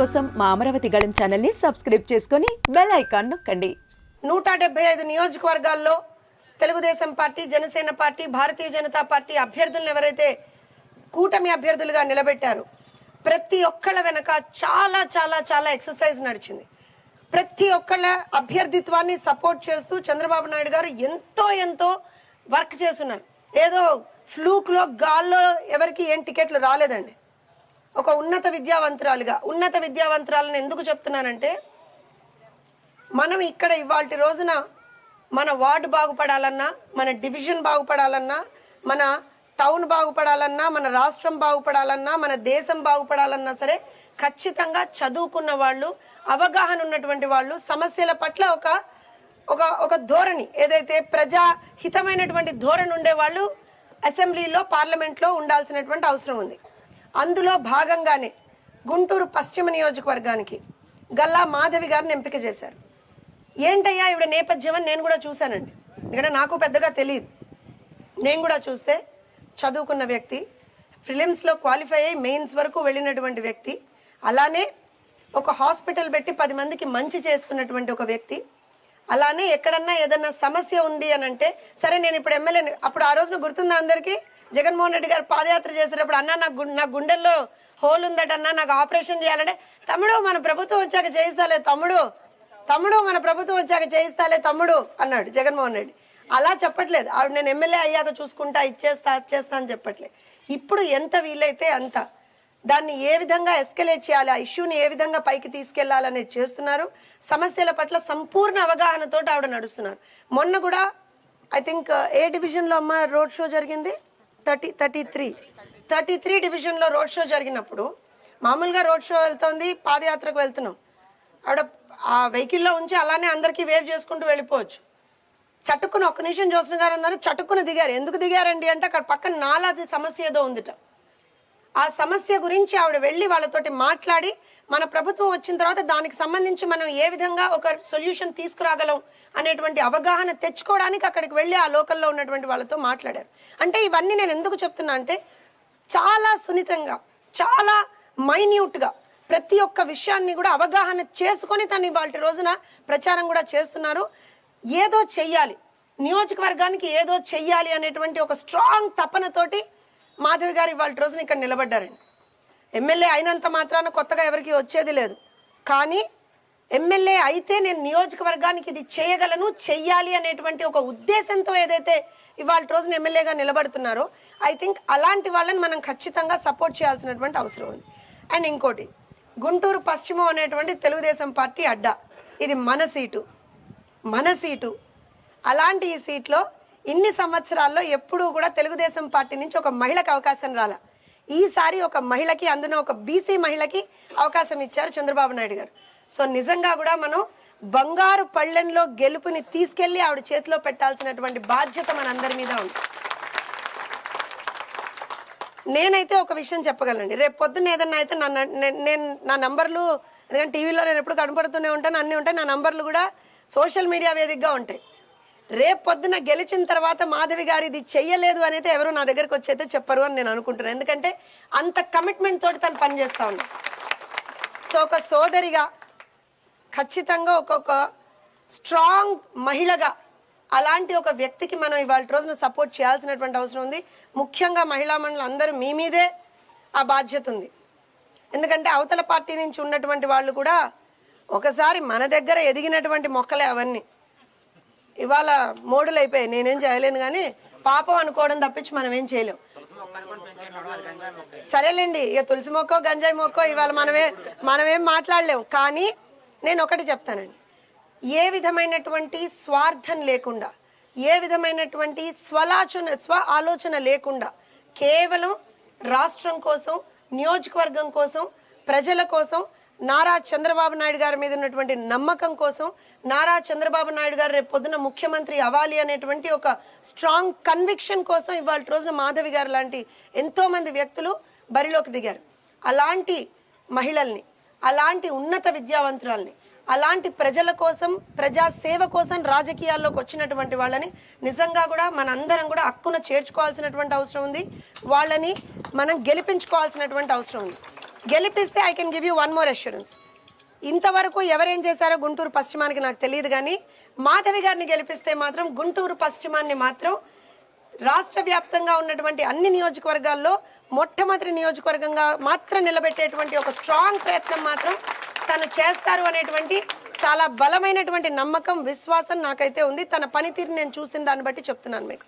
కోసం మా అమరావతి గళం ఛానల్ని సబ్స్క్రైబ్ చేసుకొని బెల్ ఐకాన్ నొక్కండి. నూట డెబ్బై ఐదు నియోజకవర్గాల్లో Telugu Desam party Janasena party Bharatiya Janata party అభ్యర్థులను ఎవరైతే కూటమి అభ్యర్థులుగా నిలబెట్టారు ప్రతి ఒక్కళ్ళ వెనక చాలా చాలా చాలా ఎక్సర్సైజ్ నడిచింది. ప్రతి ఒక్కళ్ళ అభ్యర్థిత్వాన్ని సపోర్ట్ చేస్తూ చంద్రబాబు నాయుడు గారు ఎంతో ఎంతో వర్క్ చేస్తున్నారు. ఏదో ఫ్లూక్లో గాల్లో ఎవరికి ఏం టికెట్లు రాలేదండి. ఒక ఉన్నత విద్యావంతురాలుగా ఉన్నత విద్యావంతురాలను ఎందుకు చెప్తున్నానంటే మనం ఇక్కడ ఇవాళ రోజున మన వార్డు బాగుపడాలన్నా మన డివిజన్ బాగుపడాలన్నా మన టౌన్ బాగుపడాలన్నా మన రాష్ట్రం బాగుపడాలన్నా మన దేశం బాగుపడాలన్నా సరే ఖచ్చితంగా చదువుకున్న వాళ్ళు అవగాహన ఉన్నటువంటి వాళ్ళు సమస్యల పట్ల ఒక ఒక ఒక ధోరణి ఏదైతే ప్రజా హితమైనటువంటి ధోరణి ఉండే వాళ్ళు అసెంబ్లీలో పార్లమెంట్లో ఉండాల్సినటువంటి అవసరం ఉంది. అందులో భాగంగానే గుంటూరు పశ్చిమ నియోజకవర్గానికి గల్లా మాధవి గారిని ఎంపిక చేశారు. ఏంటయ్యా ఇవిడ నేపథ్యం అని నేను కూడా చూశానండి. ఇక్కడ నాకు పెద్దగా తెలియదు. నేను కూడా చూస్తే చదువుకున్న వ్యక్తి ఫిలిమ్స్లో క్వాలిఫై అయ్యి మెయిన్స్ వరకు వెళ్ళినటువంటి వ్యక్తి అలానే ఒక హాస్పిటల్ పెట్టి పది మందికి మంచి చేస్తున్నటువంటి ఒక వ్యక్తి అలానే ఎక్కడన్నా ఏదన్నా సమస్య ఉంది అని అంటే సరే నేను ఇప్పుడు ఎమ్మెల్యేని అప్పుడు ఆ రోజున గుర్తుందా అందరికీ? జగన్మోహన్ రెడ్డి గారు పాదయాత్ర చేసేటప్పుడు అన్న నా గు- నా గుండెల్లో హోల్ ఉందట అన్న నాకు ఆపరేషన్ చేయాలంటే తమ్ముడు మన ప్రభుత్వం వచ్చాక చేయిస్తాలే తమ్ముడు. తమ్ముడు మన ప్రభుత్వం వచ్చాక చేయిస్తాలే తమ్ముడు అన్నాడు జగన్మోహన్ రెడ్డి. అలా చెప్పట్లేదు. ఆవిడ నేను ఎమ్మెల్యే అయ్యాక చూసుకుంటా ఇచ్చేస్తా ఇచ్చేస్తా అని చెప్పట్లేదు. ఇప్పుడు ఎంత వీలైతే అంత. దాన్ని ఏ విధంగా ఎస్కలేట్ చేయాలి ఆ ఇష్యూని ఏ విధంగా పైకి తీసుకెళ్ళాలనేది చేస్తున్నారు. సమస్యల పట్ల సంపూర్ణ అవగాహనతో ఆవిడ నడుస్తున్నారు. మొన్న కూడా ఐ థింక్ ఏ డివిజన్లో అమ్మ రోడ్ షో జరిగింది? Thirty thirty three thirty three డివిజన్లో రోడ్ షో జరిగినప్పుడు మామూలుగా రోడ్ షో వెళ్తోంది పాదయాత్రకు వెళ్తున్నాం. ఆవిడ ఆ వెహికల్లో ఉంచి అలానే అందరికీ వేవ్ చేసుకుంటూ వెళ్ళిపోవచ్చు. చటుక్కున ఒక్క నిమిషం జోసన్ గారు అన్నారు చటుక్కున దిగారు. ఎందుకు దిగారండి అంటే అక్కడ పక్కన నాలాది సమస్య ఏదో ఉందిట. ఆ సమస్య గురించి ఆవిడ వెళ్ళి వాళ్ళతోటి మాట్లాడి మన ప్రభుత్వం వచ్చిన తర్వాత దానికి సంబంధించి మనం ఏ విధంగా ఒక సొల్యూషన్ తీసుకురాగలం అనేటువంటి అవగాహన తెచ్చుకోవడానికి అక్కడికి వెళ్ళి ఆ లోకల్లో ఉన్నటువంటి వాళ్ళతో మాట్లాడారు. అంటే ఇవన్నీ నేను ఎందుకు చెప్తున్నా అంటే చాలా సున్నితంగా చాలా మైన్యూట్గా ప్రతి ఒక్క విషయాన్ని కూడా అవగాహన చేసుకొని తను ఇవాళ రోజున ప్రచారం కూడా చేస్తున్నారు. ఏదో చెయ్యాలి. నియోజకవర్గానికి ఏదో చెయ్యాలి అనేటువంటి ఒక స్ట్రాంగ్ తపనతోటి మాధవి గారు ఇవాళ రోజున ఇక్కడ నిలబడ్డారండి. ఎమ్మెల్యే అయినంత మాత్రాన కొత్తగా ఎవరికి వచ్చేది లేదు. కానీ ఎమ్మెల్యే అయితే నేను నియోజకవర్గానికి ఇది చేయగలను చెయ్యాలి అనేటువంటి ఒక ఉద్దేశంతో ఏదైతే ఇవాళ రోజున ఎమ్మెల్యేగా నిలబడుతున్నారో ఐ థింక్ అలాంటి వాళ్ళని మనం ఖచ్చితంగా సపోర్ట్ చేయాల్సినటువంటి అవసరం ఉంది. అండ్ ఇంకోటి గుంటూరు పశ్చిమం అనేటువంటి తెలుగుదేశం పార్టీ అడ్డా. ఇది మన సీటు. మన సీటు. అలాంటి ఈ సీట్లో ఇన్ని సంవత్సరాల్లో ఎప్పుడూ కూడా తెలుగుదేశం పార్టీ నుంచి ఒక మహిళకు అవకాశం రాలా. ఈసారి ఒక మహిళకి అందున ఒక బీసీ మహిళకి అవకాశం ఇచ్చారు చంద్రబాబు నాయుడు గారు. సో నిజంగా కూడా మనం బంగారు పళ్ళెంలో గెలుపుని తీసుకెళ్ళి ఆవిడ చేతిలో పెట్టాల్సినటువంటి బాధ్యత మనందరి మీద ఉంది. నేనైతే ఒక విషయం చెప్పగలండి రేపు పొద్దున్న ఏదన్నా అయితే నా నేను నా నంబర్లు ఎందుకంటే టీవీలో నేను ఎప్పుడు కనపడుతూనే ఉంటాను అన్నీ ఉంటాయి. నా నంబర్లు కూడా సోషల్ మీడియా వేదికగా ఉంటాయి. రేపు పొద్దున గెలిచిన తర్వాత మాధవి గారు ఇది చెయ్యలేదు అని అయితే ఎవరు నా దగ్గరకు వచ్చి చెప్పరు అని నేను అనుకుంటున్నాను. ఎందుకంటే అంత కమిట్మెంట్ తోటి తను పనిచేస్తా ఉంది. సో ఒక సోదరిగా ఖచ్చితంగా ఒక్కొక్క స్ట్రాంగ్ మహిళగా అలాంటి ఒక వ్యక్తికి మనం ఇవాళ రోజున సపోర్ట్ చేయాల్సినటువంటి అవసరం ఉంది. ముఖ్యంగా మహిళా మండలి అందరూ మీ మీదే ఆ బాధ్యత ఉంది. ఎందుకంటే అవతల పార్టీ నుంచి ఉన్నటువంటి వాళ్ళు కూడా ఒకసారి మన దగ్గర ఎదిగినటువంటి మొక్కలే అవన్నీ. ఇవాళ మోడులు అయిపోయాయి. నేనేం చేయలేను కానీ పాపం అనుకోవడం తప్పించి మనం ఏం చేయలేం. సరేలేండి ఇక తులసి మొక్కో గంజాయి మొక్కో ఇవాళ మనమే మనమేం మాట్లాడలేం. కానీ నేను ఒకటి చెప్తానండి. ఏ విధమైనటువంటి స్వార్థం లేకుండా ఏ విధమైనటువంటి స్వలాచన స్వ ఆలోచన లేకుండా కేవలం రాష్ట్రం కోసం నియోజకవర్గం కోసం ప్రజల కోసం నారా చంద్రబాబు నాయుడు గారి మీద ఉన్నటువంటి నమ్మకం కోసం నారా చంద్రబాబు నాయుడు గారు రేపు పొద్దున ముఖ్యమంత్రి అవ్వాలి అనేటువంటి ఒక స్ట్రాంగ్ కన్విక్షన్ కోసం ఇవాళ రోజున మాధవి గారు లాంటి ఎంతో మంది వ్యక్తులు బరిలోకి దిగారు. అలాంటి మహిళల్ని అలాంటి ఉన్నత విద్యావంతురాల్ని అలాంటి ప్రజల కోసం ప్రజా సేవ కోసం రాజకీయాల్లోకి వచ్చినటువంటి వాళ్ళని నిజంగా కూడా మనందరం కూడా హక్కున చేర్చుకోవాల్సినటువంటి అవసరం ఉంది. వాళ్ళని మనం గెలిపించుకోవాల్సినటువంటి అవసరం ఉంది. గెలిపిస్తే I can give you one more assurance ఇంతవరకు ఎవరేం చేశారో గుంటూరు పశ్చిమానికి నాకు తెలియదు కానీ మాధవి గారిని గెలిపిస్తే మాత్రం గుంటూరు పశ్చిమాన్ని మాత్రం రాష్ట్ర వ్యాప్తంగా ఉన్నటువంటి అన్ని నియోజకవర్గాల్లో మొట్టమొదటి నియోజకవర్గంగా మాత్రం నిలబెట్టేటువంటి ఒక స్ట్రాంగ్ ప్రయత్నం మాత్రం తను చేస్తారు అనేటువంటి చాలా బలమైనటువంటి నమ్మకం విశ్వాసం నాకైతే ఉంది. తన పనితీరు నేను చూసిన దాన్ని బట్టి చెప్తున్నాను మీకు.